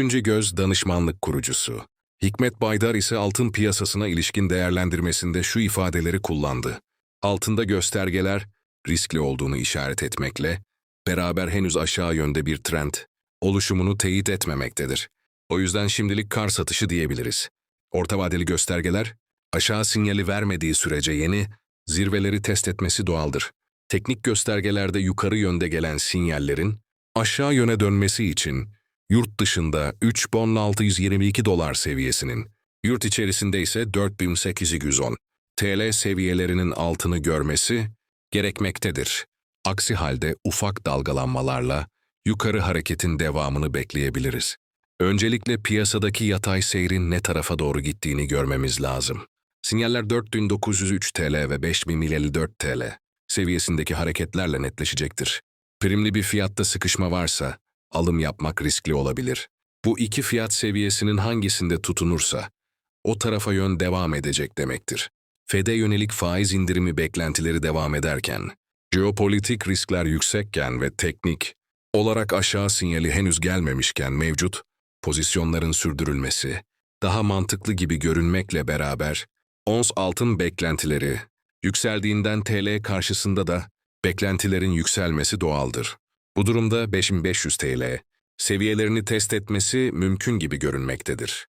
Üçüncü göz danışmanlık kurucusu. Hikmet Baydar ise altın piyasasına ilişkin değerlendirmesinde şu ifadeleri kullandı. Altında göstergeler riskli olduğunu işaret etmekle, beraber henüz aşağı yönde bir trend oluşumunu teyit etmemektedir. O yüzden şimdilik kar satışı diyebiliriz. Orta vadeli göstergeler, aşağı sinyali vermediği sürece yeni zirveleri test etmesi doğaldır. Teknik göstergelerde yukarı yönde gelen sinyallerin aşağı yöne dönmesi için yurt dışında 3 bon 622 dolar seviyesinin, yurt içerisinde ise 4810 TL seviyelerinin altını görmesi gerekmektedir. Aksi halde ufak dalgalanmalarla yukarı hareketin devamını bekleyebiliriz. Öncelikle piyasadaki yatay seyrin ne tarafa doğru gittiğini görmemiz lazım. Sinyaller 4903 TL ve 5054 TL seviyesindeki hareketlerle netleşecektir. Primli bir fiyatta sıkışma varsa alım yapmak riskli olabilir. Bu iki fiyat seviyesinin hangisinde tutunursa o tarafa yön devam edecek demektir. FED'e yönelik faiz indirimi beklentileri devam ederken, jeopolitik riskler yüksekken ve teknik olarak aşağı sinyali henüz gelmemişken mevcut pozisyonların sürdürülmesi daha mantıklı gibi görünmekle beraber ons altın beklentileri yükseldiğinden TL karşısında da beklentilerin yükselmesi doğaldır. Bu durumda 5500 TL seviyelerini test etmesi mümkün gibi görünmektedir.